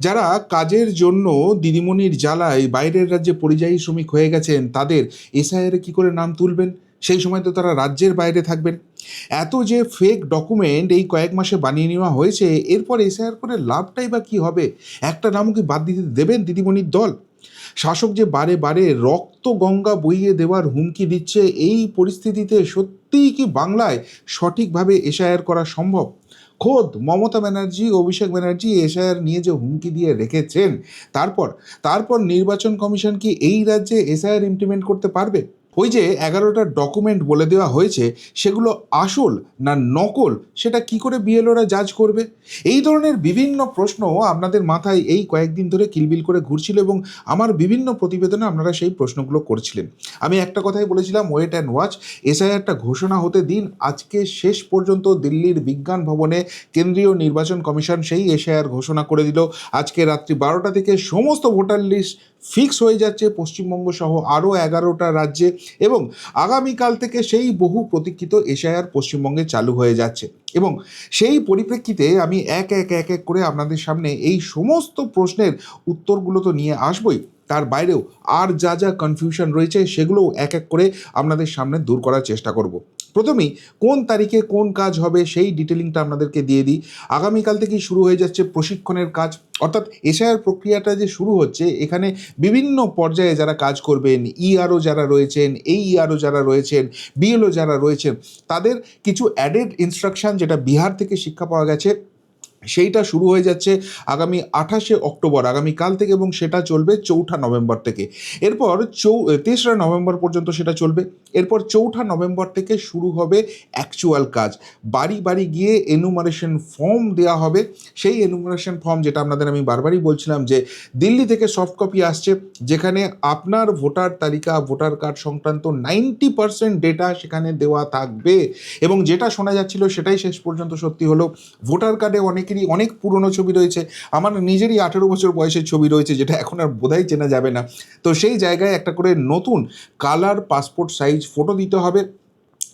যারা কাজের জন্য দিদিমণির জ্বালায় বাইরের রাজ্যে পরিযায়ী শ্রমিক হয়ে গেছেন, তাদের এসআইআরে কি করে নাম তুলবেন? সেই সময় তো তারা রাজ্যের বাইরে থাকবেন। এত যে ফেক ডকুমেন্ট এই কয়েক মাসে বানিয়ে নেওয়া হয়েছে, এরপর এসআইআর করে লাভটাই বা কি হবে? একটা নামও কি বাদ দিতে দেবেন দিদিমণির দল? শাসক যে বারে বারে রক্ত গঙ্গা বইয়ে দেওয়ার হুমকি দিচ্ছে, এই পরিস্থিতিতে সত্যিই কি বাংলায় সঠিকভাবে এসআইআর করা সম্ভব? খোদ মমতা ব্যানার্জি, অভিষেক ব্যানার্জি এসআইআর নিয়ে যে হুমকি দিয়ে রেখেছেন, তারপর তারপর নির্বাচন কমিশন কি এই রাজ্যে এসআইআর ইমপ্লিমেন্ট করতে পারবে? ওই যে এগারোটা ডকুমেন্ট বলে দেওয়া হয়েছে, সেগুলো আসল না নকল, সেটা কি করে বিএলওরা জাজ করবে? এই ধরনের বিভিন্ন প্রশ্ন আপনাদের মাথায় এই কয়েকদিন ধরে কিলবিল করে ঘুরছিল এবং আমার বিভিন্ন প্রতিবেদনে আপনারা সেই প্রশ্নগুলো করছিলেন। আমি একটা কথাই বলেছিলাম ওয়েট অ্যান্ড ওয়াচ এসআইআরটা ঘোষণা হতে দিন, আজকে শেষ পর্যন্ত দিল্লির বিজ্ঞান ভবনে কেন্দ্রীয় নির্বাচন কমিশন সেই এসআইআর ঘোষণা করে দিল। আজকে রাত্রি বারোটা থেকে সমস্ত ভোটার লিস্ট ফিক্স হয়ে যাচ্ছে, পশ্চিমবঙ্গ সহ আরও এগারোটা রাজ্যে। এবং আগামীকাল থেকে সেই বহু প্রতীক্ষিত এশায়ার পশ্চিমবঙ্গে চালু হয়ে যাচ্ছে। এবং সেই পরিপ্রেক্ষিতে আমি এক এক এক এক করে আপনাদের সামনে এই সমস্ত প্রশ্নের উত্তরগুলো তো নিয়ে আসবই। তার বাইরেও আর যা যা কনফিউশন রয়েছে সেগুলোও এক এক করে আপনাদের সামনে দূর করার চেষ্টা করব। প্রথমেই, কোন তারিখে কোন কাজ হবে সেই ডিটেলিংটা আপনাদেরকে দিয়ে দিই। আগামীকাল থেকেই শুরু হয়ে যাচ্ছে প্রশিক্ষণের কাজ। অর্থাৎ এশায়ার প্রক্রিয়াটা যে শুরু হচ্ছে, এখানে বিভিন্ন পর্যায়ে যারা কাজ করবেন ইআরও যারা রয়েছেন, এই ইআরও যারা রয়েছেন বিএলও যারা রয়েছেন, তাদের কিছু অ্যাডেড ইনস্ট্রাকশন যেটা বিহার থেকে শিক্ষা পাওয়া গেছে সেইটা শুরু হয়ে যাচ্ছে আগামী আঠাশে অক্টোবর আগামীকাল থেকে এবং সেটা চলবে চৌঠা নভেম্বর থেকে। এরপর চৌ তেসরা নভেম্বর পর্যন্ত সেটা চলবে। এরপর চৌঠা নভেম্বর থেকে শুরু হবে অ্যাকচুয়াল কাজ। বাড়ি বাড়ি গিয়ে এনুমারেশন ফর্ম দেওয়া হবে। সেই এনুমারেশন ফর্ম যেটা আপনাদের আমি বারবারই বলছিলাম যে, দিল্লি থেকে সফট কপি আসছে, যেখানে আপনার ভোটার তালিকা, ভোটার কার্ড সংক্রান্ত নাইনটি পার্সেন্ট ডেটা সেখানে দেওয়া থাকবে। এবং যেটা শোনা যাচ্ছিল সেটাই শেষ পর্যন্ত সত্যি হলো। ভোটার কার্ডে অনেকেরই অনেক পুরনো ছবি রয়েছে। আমার নিজেরই আঠেরো বছর বয়সের ছবি রয়েছে, যেটা এখন আর বোধহয় চেনা যাবে না। তো সেই জায়গায় একটা করে নতুন কালার পাসপোর্ট সাইজ ফটো দিতে হবে।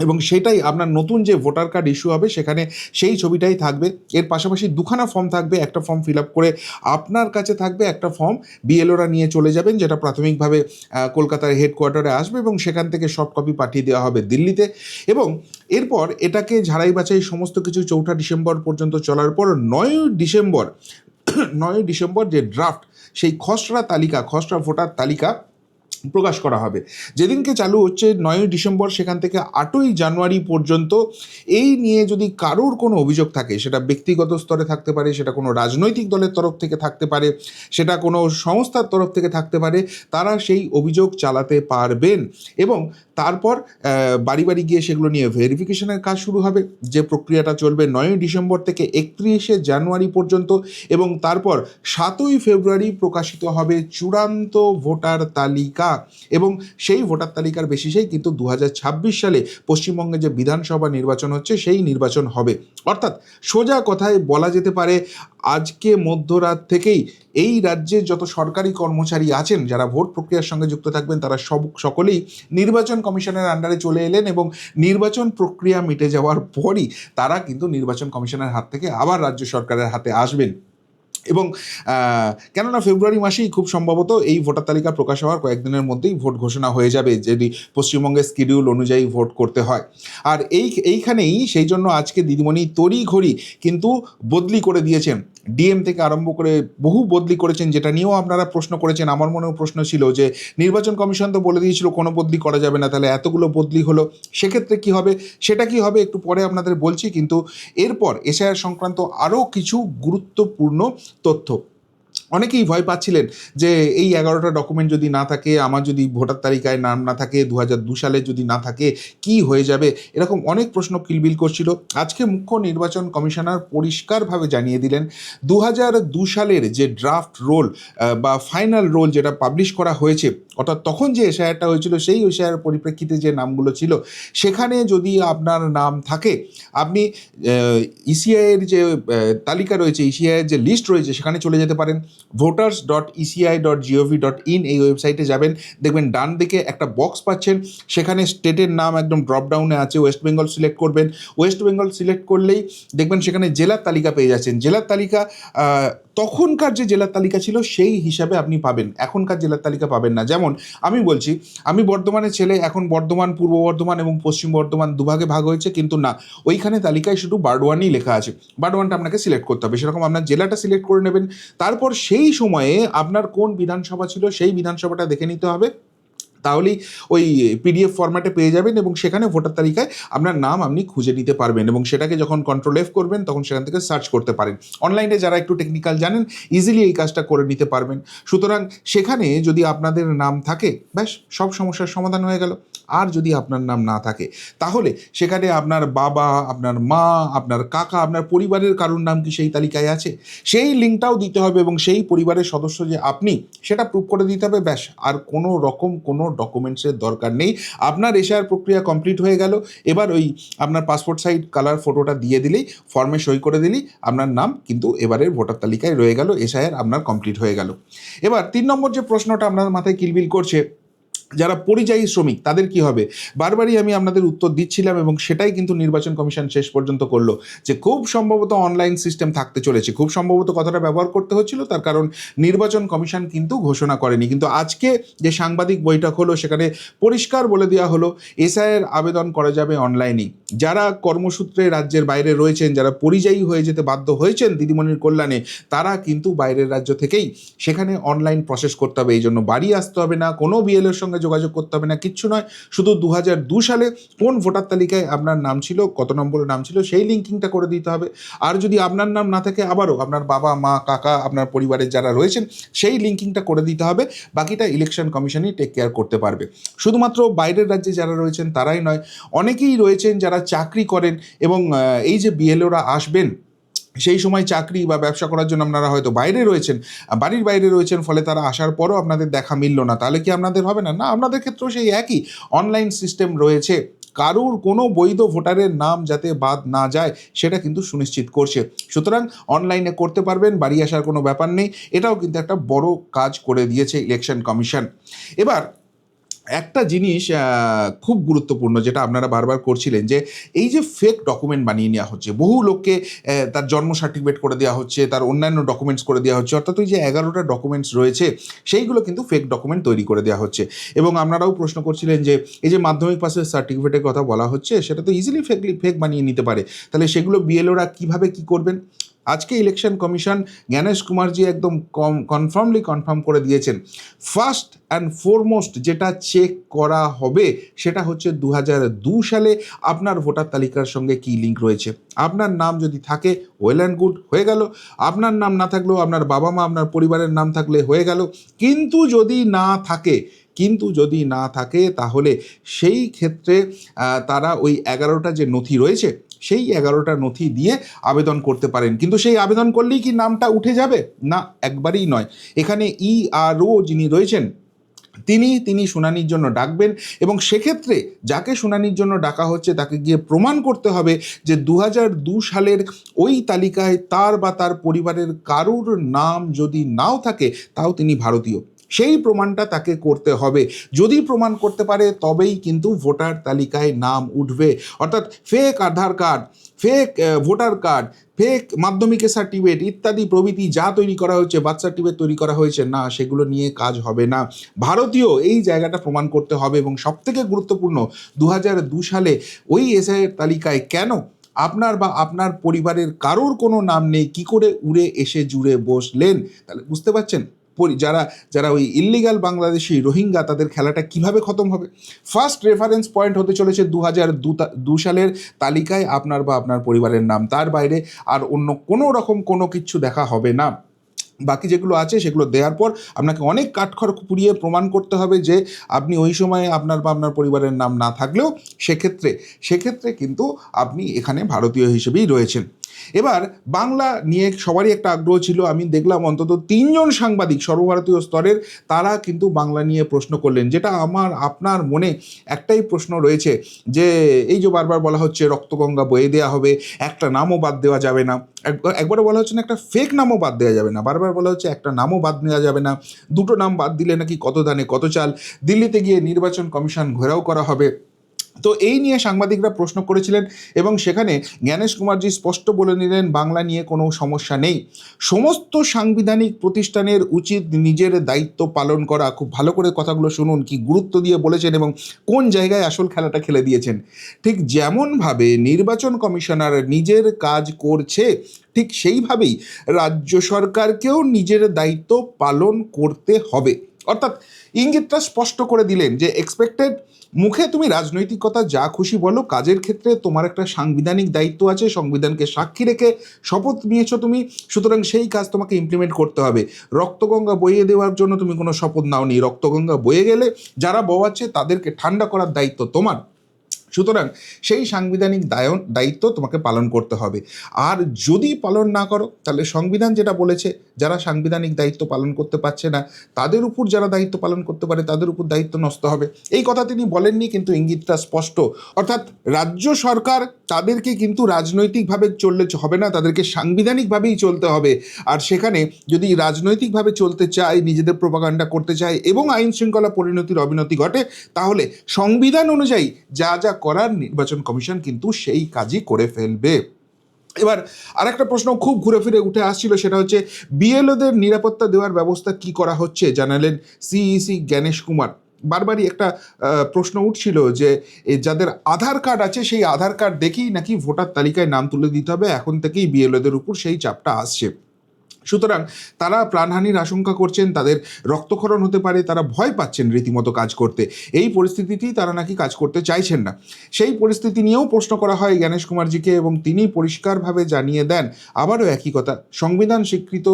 এবং সেটাই আপনার নতুন যে ভোটার কার্ড ইস্যু হবে, সেখানে সেই ছবিটাই থাকবে। এর পাশাপাশি দুখানা ফর্ম থাকবে, একটা ফর্ম ফিল আপ করে আপনার কাছে থাকবে, একটা ফর্ম বিএলওরা নিয়ে চলে যাবেন, যেটা প্রাথমিকভাবে কলকাতার হেডকোয়ার্টারে আসবে এবং সেখান থেকে সফট কপি পাঠিয়ে দেওয়া হবে দিল্লিতে। এবং এরপর এটাকে ঝাড়াই বাছাই সমস্ত কিছু চৌঠা ডিসেম্বর পর্যন্ত চলার পর নয় ডিসেম্বর নয় ডিসেম্বর যে ড্রাফট সেই খসড়া তালিকা, খসড়া ভোটার তালিকা প্রকাশ করা হবে। যেদিনকে চালু হচ্ছে নয়ই ডিসেম্বর, সেখান থেকে আটই জানুয়ারি পর্যন্ত এই নিয়ে যদি কারোর কোনো অভিযোগ থাকে, সেটা ব্যক্তিগত স্তরে থাকতে পারে, সেটা কোনো রাজনৈতিক দলের তরফ থেকে থাকতে পারে, সেটা কোনো সংস্থার তরফ থেকে থাকতে পারে, তারা সেই অভিযোগ চালাতে পারবেন এবং তারপর বাড়ি বাড়ি গিয়ে সেগুলো নিয়ে ভেরিফিকেশনের কাজ শুরু হবে। যে প্রক্রিয়াটা চলবে নয়ই ডিসেম্বর থেকে একত্রিশে জানুয়ারি পর্যন্ত এবং তারপর সাতই ফেব্রুয়ারি প্রকাশিত হবে চূড়ান্ত ভোটার তালিকা। এবং সেই ভোটার তালিকার বেসিসেই কিন্তু দু হাজার ছাব্বিশ সালে পশ্চিমবঙ্গে যে বিধানসভা নির্বাচন হচ্ছে, সেই নির্বাচন হবে। অর্থাৎ সোজা কথায় বলা যেতে পারে, আজকে মধ্যরাত থেকেই এই রাজ্যে যত সরকারি কর্মচারী আছেন, যারা ভোট প্রক্রিয়ার সঙ্গে যুক্ত থাকবেন, তারা সব, সকলেই নির্বাচন কমিশনের আন্ডারে চলে এলেন এবং নির্বাচন প্রক্রিয়া মিটে যাওয়ার পরই তারা কিন্তু নির্বাচন কমিশনের হাত থেকে আবার রাজ্য সরকারের হাতে আসবেন। এবং কেননা ফেব্রুয়ারি মাসেই খুব সম্ভবত এই ভোটার তালিকা প্রকাশ হওয়ার কয়েকদিনের মধ্যেই ভোট ঘোষণা হয়ে যাবে যদি পশ্চিমবঙ্গের স্কিডিউল অনুযায়ী ভোট করতে হয়। আর এই, এইখানেই সেই জন্য আজকে দিদিমণি তড়ি ঘড়ি কিন্তু বদলি করে দিয়েছেন। ডিএম থেকে আরম্ভ করে বহু বদলি করেছেন, যেটা নিয়েও আপনারা প্রশ্ন করেছেন। আমার মনেও প্রশ্ন ছিল যে, নির্বাচন কমিশন তো বলে দিয়েছিল, কোনো বদলি করা যাবে না, তাহলে এতগুলো বদলি হলো। সেক্ষেত্রে কি হবে? সেটা কি হবে? একটু পরে আপনাদের বলছি, কিন্তু এরপর এসআইআর সংক্রান্ত আরও কিছু গুরুত্বপূর্ণ তথ্য। অনেকেই ভয় পাচ্ছিলেন যে এই এগারোটা ডকুমেন্ট যদি না থাকে, আমার যদি ভোটার তালিকায় নাম না থাকে দু দু সালে যদি না থাকে, কি হয়ে যাবে? এরকম অনেক প্রশ্ন কিলবিল করছিল। আজকে মুখ্য নির্বাচন কমিশনার পরিষ্কারভাবে জানিয়ে দিলেন দু দু সালের যে ড্রাফট রোল বা ফাইনাল রোল যেটা পাবলিশ করা হয়েছে অর্থাৎ তখন যে এশায়ারটা হয়েছিল, সেই এশায়ার পরিপ্রেক্ষিতে যে নামগুলো ছিল, সেখানে যদি আপনার নাম থাকে, আপনি ইসিআইয়ের যে তালিকা রয়েছে ইসিআইয়ের যে লিস্ট রয়েছে, সেখানে চলে যেতে পারেন। Voters dot ECI dot GOV dot in এই ওয়েবসাইটে যাবেন। দেখবেন ডান দিকে একটা বক্স পাচ্ছেন। সেখানে স্টেটের নাম একদম ড্রপডাউনে আছে ওয়েস্ট বেঙ্গল সিলেক্ট করবেন। ওয়েস্ট বেঙ্গল সিলেক্ট করলেই দেখবেন সেখানে জেলার তালিকা পেয়ে যাচ্ছেন। জেলার তালিকা তখনকার যে জেলার তালিকা ছিল, সেই হিসাবে আপনি পাবেন। এখনকার জেলার তালিকা পাবেন না। যেমন আমি বলছি, আমি বর্ধমানের ছেলে, এখন বর্ধমান, পূর্ব বর্ধমান এবং পশ্চিম বর্ধমান দুভাগে ভাগ হয়েছে, কিন্তু না, ওইখানে তালিকায় শুধু বার্ডওয়ানই লেখা আছে। বার্ডওয়ানটা আপনাকে সিলেক্ট করতে হবে, সেরকম আপনার জেলাটা সিলেক্ট করে নেবেন। তারপর সেই সময়ে আপনার কোন বিধানসভা ছিল, সেই বিধানসভাটা দেখে নিতে হবে। তাহলেই ওই পিডিএফ ফরম্যাটে পেয়ে যাবেন এবং সেখানে ভোটার তালিকায় আপনার নাম আপনি খুঁজে নিতে পারবেন এবং সেটাকে যখন কন্ট্রোল এফ করবেন তখন সেখান থেকে সার্চ করতে পারেন। অনলাইনে যারা একটু টেকনিক্যাল জানেন ইজিলি এই কাজটা করে নিতে পারবেন। সুতরাং সেখানে যদি আপনাদের নাম থাকে, ব্যাস সব সমস্যার সমাধান হয়ে গেল। আর যদি আপনার নাম না থাকে, তাহলে সেখানে আপনার বাবা, আপনার মা, আপনার কাকা, আপনার পরিবারের কারোর নাম কি সেই তালিকায় আছে? সেই লিঙ্কটাও দিতে হবে এবং সেই পরিবারের সদস্য যে আপনি, সেটা প্রুভ করে দিতে হবে, ব্যাস। আর কোনো রকম কোনো ডকুমেন্টসের দরকার নেই। আপনার এশায়ার প্রক্রিয়া কমপ্লিট হয়ে গেল। এবার ওই আপনার পাসপোর্ট সাইজ কালার ফটোটা দিয়ে দিলেই ফর্মে সই করে দিলেই আপনার নাম কিন্তু এবারের ভোটার তালিকায় রয়ে গেল। এশায়ার আপনার কমপ্লিট হয়ে গেল। এবার তিন নম্বর যে প্রশ্নটা আপনার মাথায় কিলবিল করছে যারা পরিযায়ী শ্রমিক, তাদের কি হবে? বারবারই আমি আপনাদের উত্তর দিচ্ছিলাম এবং সেটাই কিন্তু নির্বাচন কমিশন শেষ পর্যন্ত করল যে খুব সম্ভবত অনলাইন সিস্টেম থাকতে চলেছে। খুব সম্ভবত কথাটা ব্যবহার করতে হচ্ছিল, তার কারণ নির্বাচন কমিশন কিন্তু ঘোষণা করেনি। কিন্তু আজকে যে সাংবাদিক বৈঠক হলো, সেখানে পরিষ্কার বলে দেওয়া হলো এসআইয়ের আবেদন করা যাবে অনলাইনেই যারা কর্মসূত্রে রাজ্যের বাইরে রয়েছেন, যারা পরিযায়ী হয়ে যেতে বাধ্য হয়েছেন দিদিমণির কল্যাণে, তারা কিন্তু বাইরের রাজ্য থেকেই সেখানে অনলাইন প্রসেস করতে হবে। এই জন্য বাড়ি আসতে হবে না, কোনো বিএলের সঙ্গে যোগাযোগ করতে হবে না, কিচ্ছু নয়। শুধু দু দু সালে কোন ভোটার তালিকায় আপনার নাম ছিল, কত নম্বরের নাম ছিল, সেই লিঙ্কিংটা করে দিতে হবে। আর যদি আপনার নাম না থাকে, আবারও আপনার বাবা, মা, কাকা, আপনার পরিবারের যারা রয়েছেন, সেই লিঙ্কিংটা করে দিতে হবে। বাকিটা ইলেকশন কমিশনই টেক কেয়ার করতে পারবে। শুধুমাত্র বাইরের রাজ্যে যারা রয়েছেন, তারাই নয়, অনেকেই রয়েছেন যারা চাকরি করেন এবং এই যে বিএলওরা আসবেন সেই সময় চাকরি বা ব্যবসা করার জন্য আপনারা হয়তো বাইরে রয়েছেন বাড়ির বাইরে রয়েছেন, ফলে তারা আসার পরও আপনাদের দেখা মিলল না। তাহলে কি আপনাদের হবে না? না, আপনাদের ক্ষেত্রেও সেই একই। অনলাইন সিস্টেম রয়েছে। কারুর কোনো বৈধ ভোটারের নাম যাতে বাদ না যায়, সেটা কিন্তু সুনিশ্চিত করছে। সুতরাং অনলাইনে করতে পারবেন, বাড়ি আসার কোনো ব্যাপার নেই। এটাও কিন্তু একটা বড় কাজ করে দিয়েছে ইলেকশন কমিশন এবার একটা জিনিস খুব গুরুত্বপূর্ণ যেটা আপনারা বারবার করছিলেন যে এই যে ফেক ডকুমেন্ট বানিয়ে নেওয়া হচ্ছে, বহু লোককে তার জন্ম সার্টিফিকেট করে দেওয়া হচ্ছে, তার অন্যান্য ডকুমেন্টস করে দেওয়া হচ্ছে, অর্থাৎ ওই যে এগারোটা ডকুমেন্টস রয়েছে, সেইগুলো কিন্তু ফেক ডকুমেন্ট তৈরি করে দেওয়া হচ্ছে। এবং আপনারাও প্রশ্ন করছিলেন যে এই যে মাধ্যমিক পাসের সার্টিফিকেটের কথা বলা হচ্ছে, সেটা তো ইজিলি ফেকলি ফেক বানিয়ে নিতে পারে। তাহলে সেগুলো বিএলওরা কীভাবে কি করবেন? আজকে ইলেকশন কমিশন জ্ঞানেশ কুমারজি একদম কম কনফার্মলি কনফার্ম করে দিয়েছেন। ফার্স্ট অ্যান্ড ফোরমোস্ট যেটা চেক করা হবে সেটা হচ্ছে দু দু সালে আপনার ভোটার তালিকার সঙ্গে কি লিঙ্ক রয়েছে। আপনার নাম যদি থাকে ওয়েল অ্যান্ড গুড হয়ে গেল। আপনার নাম না থাকলেও আপনার বাবা মা, আপনার পরিবারের নাম থাকলে হয়ে গেল। কিন্তু যদি না থাকে কিন্তু যদি না থাকে, তাহলে সেই ক্ষেত্রে তারা ওই এগারোটা যে নথি রয়েছে, সেই এগারোটা নথি দিয়ে আবেদন করতে পারেন। কিন্তু সেই আবেদন করলেই কি নামটা উঠে যাবে? না, একবারেই নয়। এখানে ইআরও যিনি রয়েছেন, তিনি তিনি শুনানির জন্য ডাকবেন এবং সেক্ষেত্রে যাকে শুনানির জন্য ডাকা হচ্ছে, তাকে গিয়ে প্রমাণ করতে হবে যে দু সালের ওই তালিকায় তার বা তার পরিবারের কারুর নাম যদি নাও থাকে, তাও তিনি ভারতীয়। সেই প্রমাণটা তাকে করতে হবে। যদি প্রমাণ করতে পারে, তবেই কিন্তু ভোটার তালিকায় নাম উঠবে। অর্থাৎ fake Aadhaar card fake voter card fake মাধ্যমিকের সার্টিফিকেট ইত্যাদি প্রভৃতি যা তৈরি করা হয়েছে বার্থ সার্টিফিকেট তৈরি করা হয়েছে, না, সেগুলো নিয়ে কাজ হবে না। ভারতীয় এই জায়গাটা প্রমাণ করতে হবে এবং সবথেকে গুরুত্বপূর্ণ, দু সালে ওই এসআইয়ের তালিকায় কেন আপনার বা আপনার পরিবারের কারোর কোনো নাম নেই, কি করে উড়ে এসে জুড়ে বসলেন? তাহলে বুঝতে পারছেন? পরি- যারা যারা ওই ইল্লিগাল বাংলাদেশি রোহিঙ্গা তাদের খেলাটা কীভাবে খতম হবে? ফার্স্ট রেফারেন্স পয়েন্ট হতে চলেছে দু হাজার দু সালের তালিকায় আপনার বা আপনার পরিবারের নাম। তার বাইরে আর অন্য কোনো রকম কোনো কিছু দেখা হবে না। বাকি যেগুলো আছে সেগুলো দেওয়ার পর আপনাকে অনেক কাঠখড় পুড়িয়ে প্রমাণ করতে হবে যে আপনি ওই সময়ে আপনার বা আপনার পরিবারের নাম না থাকলেও সেক্ষেত্রে সেক্ষেত্রে কিন্তু আপনি এখানে ভারতীয় হিসেবেই রয়েছেন। এবার বাংলা নিয়ে সবারই একটা আগ্রহ ছিল। আমি দেখলাম অন্তত তিনজন সাংবাদিক সর্বভারতীয় স্তরের তারা কিন্তু বাংলা নিয়ে প্রশ্ন করলেন, যেটা আমার, আপনার মনে একটাই প্রশ্ন রয়েছে যে, এই যে বারবার বলা হচ্ছে রক্তগঙ্গা বয়ে দেওয়া হবে, একটা নামও বাদ দেওয়া যাবে না। একবার বলা হচ্ছে না, একটা ফেক নামও বাদ দেওয়া যাবে না। বারবার বলা হচ্ছে একটা নামও বাদ দেওয়া যাবে না। দুটো নাম বাদ দিলে নাকি কত দানে কত চাল? দিল্লিতে গিয়ে নির্বাচন কমিশন ঘেরাও করা হবে। তো এই নিয়ে সাংবাদিকরা প্রশ্ন করেছিলেন এবং সেখানে জ্ঞানেশ কুমারজি স্পষ্ট বলে নিলেন, বাংলা নিয়ে কোনো সমস্যা নেই। সমস্ত সাংবিধানিক প্রতিষ্ঠানের উচিত নিজের দায়িত্ব পালন করা। খুব ভালো করে কথাগুলো শুনুন, কি গুরুত্ব দিয়ে বলেছেন এবং কোন জায়গায় আসল খেলাটা খেলে দিয়েছেন। ঠিক যেমনভাবে নির্বাচন কমিশনার নিজের কাজ করছে, ঠিক সেইভাবেই রাজ্য সরকারকেও নিজের দায়িত্ব পালন করতে হবে। অর্থাৎ ইঙ্গিতটা স্পষ্ট করে দিলেন যে এক্সপেক্টেড মুখে তুমি রাজনৈতিকতা যা খুশি বলো, কাজের ক্ষেত্রে তোমার একটা সাংবিধানিক দায়িত্ব আছে, সংবিধানকে সাক্ষী রেখে শপথ নিয়েছো তুমি, সুতরাং সেই কাজ তোমাকে ইমপ্লিমেন্ট করতে হবে। রক্তগঙ্গা বইয়ে দেওয়ার জন্য তুমি কোনো শপথ নাওনি। রক্তগঙ্গা বয়ে গেলে যারা বওয়াচ্ছে তাদেরকে ঠান্ডা করার দায়িত্ব তোমার। সুতরাং সেই সাংবিধানিক দায়ন, দায়িত্ব তোমাকে পালন করতে হবে। আর যদি পালন না করো, তাহলে সংবিধান যেটা বলেছে, যারা সাংবিধানিক দায়িত্ব পালন করতে পারছে না, তাদের উপর যারা দায়িত্ব পালন করতে পারে, তাদের উপর দায়িত্ব নষ্ট হবে। এই কথা তিনি বলেননি, কিন্তু ইঙ্গিতটা স্পষ্ট। অর্থাৎ রাজ্য সরকার তাদেরকে কিন্তু রাজনৈতিকভাবে চললে হবে না, তাদেরকে সাংবিধানিকভাবেই চলতে হবে। আর সেখানে যদি রাজনৈতিকভাবে চলতে চায়, নিজেদের প্রপাগান্ডা করতে চায় এবং আইন শৃঙ্খলা পরিণতির অবনতি ঘটে, তাহলে সংবিধান অনুযায়ী যা যা করার নির্বাচন কমিশন কিন্তু সেই কাজই করে ফেলবে। এবার আরেকটা প্রশ্ন খুব ঘুরে ফিরে উঠে আসছিল, সেটা হচ্ছে বিএলওদের নিরাপত্তা দেওয়ার ব্যবস্থা কি করা হচ্ছে? জানালেন সিইসি জ্ঞানেশ কুমার। বারবারই একটা প্রশ্ন উঠছিল যে যাদের আধার কার্ড আছে, সেই আধার কার্ড দেখেই নাকি ভোটার তালিকায় নাম তুলে দিতে হবে। এখন থেকেই বিএলওদের উপর সেই চাপটা আসছে। সুতরাং তারা প্রাণহানির আশঙ্কা করছেন, তাদের রক্তক্ষরণ হতে পারে, তারা ভয় পাচ্ছেন রীতিমতো কাজ করতে। এই পরিস্থিতিতেই তারা নাকি কাজ করতে চাইছেন না। সেই পরিস্থিতি নিয়েও প্রশ্ন করা হয় জ্ঞানেশ কুমারজিকে এবং তিনি পরিষ্কারভাবে জানিয়ে দেন, আবারও একই কথা সংবিধান স্বীকৃত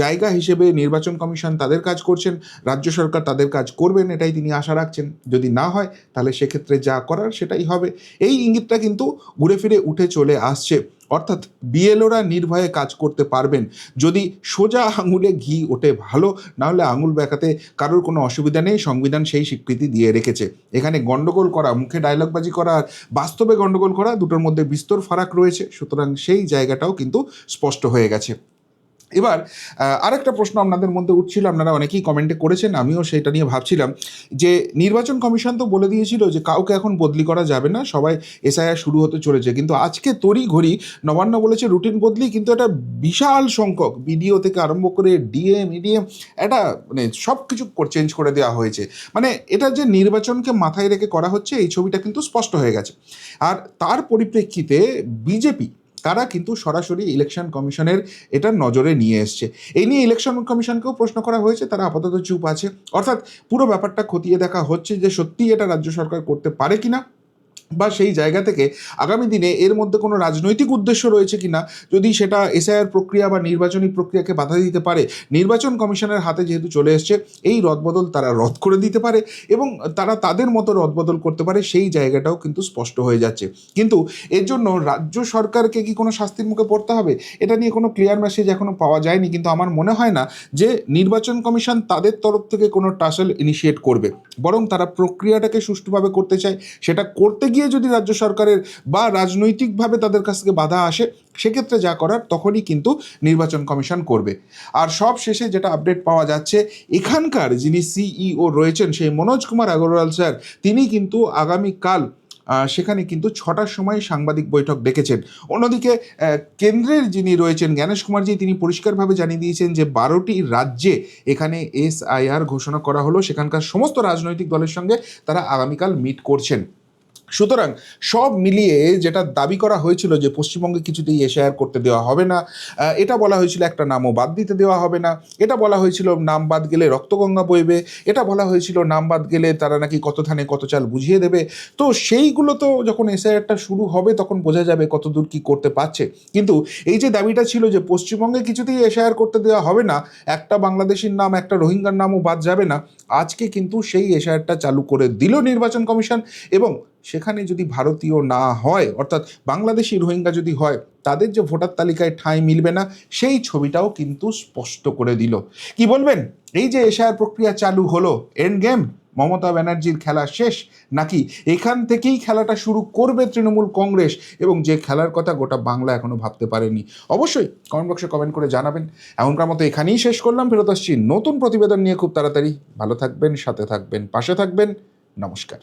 জায়গা হিসেবে নির্বাচন কমিশন তাদের কাজ করছেন, রাজ্য সরকার তাদের কাজ করবেন, এটাই তিনি আশা রাখছেন। যদি না হয়, তাহলে সেক্ষেত্রে যা করার সেটাই হবে। এই ইঙ্গিতটা কিন্তু ঘুরে ফিরে উঠে চলে আসছে। অর্থাৎ বিএলওরা নির্ভয়ে কাজ করতে পারবেন। যদি সোজা আঙুলে ঘি ওঠে ভালো, নাহলে আঙুল ব্যাকাতে কারোর কোনো অসুবিধা নেই, সংবিধান সেই স্বীকৃতি দিয়ে রেখেছে। এখানে গণ্ডগোল করা, মুখে ডায়লগবাজি করা আর বাস্তবে গণ্ডগোল করা, দুটোর মধ্যে বিস্তর ফারাক রয়েছে। সুতরাং সেই জায়গাটাও কিন্তু স্পষ্ট হয়ে গেছে। এবার আহ, আরেকটা প্রশ্ন আপনাদের মধ্যে উঠছিল আপনারা অনেকেই কমেন্টে করেছেন আমিও সেটা নিয়ে ভাবছিলাম যে নির্বাচন কমিশন তো বলে দিয়েছিল যে কাউকে এখন বদলি করা যাবে না সবাই এসআইআর শুরু হতে চলেছে কিন্তু আজকে তড়ি ঘড়ি নবান্ন বলেছে রুটিন বদলি কিন্তু একটা বিশাল সংখ্যক বিডিও থেকে আরম্ভ করে ডিএম ইডিএম এটা মানে সব কিছু চেঞ্জ করে দেওয়া হয়েছে। মানে এটা যে নির্বাচনকে মাথায় রেখে করা হচ্ছে এই ছবিটা কিন্তু স্পষ্ট হয়ে গেছে। আর তার পরিপ্রেক্ষিতে বিজেপি তারা কিন্তু সরাসরি ইলেকশন কমিশনের এটা নজরে নিয়ে এসছে। এই নিয়ে ইলেকশন কমিশনকেও প্রশ্ন করা হয়েছে, তারা আপাতত চুপ আছে। অর্থাৎ পুরো ব্যাপারটা খতিয়ে দেখা হচ্ছে যে সত্যিই এটা রাজ্য সরকার করতে পারে কিনা? বা সেই জায়গা থেকে আগামী দিনে এর মধ্যে কোনো রাজনৈতিক উদ্দেশ্য রয়েছে কিনা, যদি সেটা এসআইআর প্রক্রিয়া বা নির্বাচনী প্রক্রিয়াকে বাধা দিতে পারে, নির্বাচন কমিশনের হাতে যেহেতু চলে এসছে, এই রদবদল তারা রদ করে দিতে পারে এবং তারা তাদের মতো রদবদল করতে পারে, সেই জায়গাটাও কিন্তু স্পষ্ট হয়ে যাচ্ছে। কিন্তু এর জন্য রাজ্য সরকারকে কি কোনো শাস্তির মুখে পড়তে হবে? এটা নিয়ে কোনো ক্লিয়ার মেসেজ এখনও পাওয়া যায়নি, কিন্তু আমার মনে হয় না যে নির্বাচন কমিশন তাদের তরফ থেকে কোনো টাসেল ইনিশিয়েট করবে। বরং তারা প্রক্রিয়াটাকে সুষ্ঠুভাবে করতে চায়, সেটা করতে গিয়ে যদি রাজ্য সরকারের বা রাজনৈতিকভাবে তাদের কাছ থেকে বাধা আসে, সেক্ষেত্রে যা করার তখনই কিন্তু নির্বাচন কমিশন করবে। আর সব শেষে যেটা আপডেট পাওয়া যাচ্ছে, এখানকার যিনি সিইও রয়েছেন, সেই মনোজ কুমার আগরওয়াল স্যার, তিনি কিন্তু আগামীকাল সেখানে কিন্তু ছটার সময় সাংবাদিক বৈঠক ডেকেছেন। অন্যদিকে কেন্দ্রের যিনি রয়েছেন, জ্ঞানেশ কুমারজি, তিনি পরিষ্কারভাবে জানিয়ে দিয়েছেন যে বারোটি রাজ্যে এখানে এসআইআর ঘোষণা করা হলো। সেখানকার সমস্ত রাজনৈতিক দলের সঙ্গে তারা আগামীকাল মিট করছেন। সুতরাং সব মিলিয়ে যেটা দাবি করা হয়েছিল যে পশ্চিমবঙ্গে কিছুতেই এশায়ার করতে দেওয়া হবে না এটা বলা হয়েছিল একটা নামও বাদ দিতে দেওয়া হবে না, এটা বলা হয়েছিল নাম বাদ গেলে রক্তগঙ্গা বইবে, এটা বলা হয়েছিল নাম বাদ গেলে তারা নাকি কত ধানে কত চাল বুঝিয়ে দেবে, তো সেইগুলো তো যখন এসআইআরটা শুরু হবে তখন বোঝা যাবে কত দূর কী করতে পারছে, কিন্তু এই যে দাবিটা ছিল যে পশ্চিমবঙ্গে কিছুতেই এশায়ার করতে দেওয়া হবে না, একটা বাংলাদেশির নাম, একটা রোহিঙ্গার নামও বাদ যাবে না, আজকে কিন্তু সেই এশায়ারটা চালু করে দিল নির্বাচন কমিশন এবং সেখানে যদি ভারতীয় না হয়, অর্থাৎ বাংলাদেশি রোহিঙ্গা যদি হয়, তাদের যে ভোটার তালিকায় ঠাঁই মিলবে না, সেই ছবিটাও কিন্তু স্পষ্ট করে দিল। কি বলবেন? এই যে এশায়ার প্রক্রিয়া চালু হলো এন্ড গেম মমতা ব্যানার্জির খেলা শেষ, নাকি এখান থেকেই খেলাটা শুরু করবে তৃণমূল কংগ্রেস? এবং যে খেলার কথা গোটা বাংলা এখনও ভাবতে পারেনি। অবশ্যই কমেন্ট বক্সে কমেন্ট করে জানাবেন। এমনকার মতো এখানেই শেষ করলাম, ফেরত আসছি নতুন প্রতিবেদন নিয়ে খুব তাড়াতাড়ি। ভালো থাকবেন, সাথে থাকবেন, পাশে থাকবেন। নমস্কার।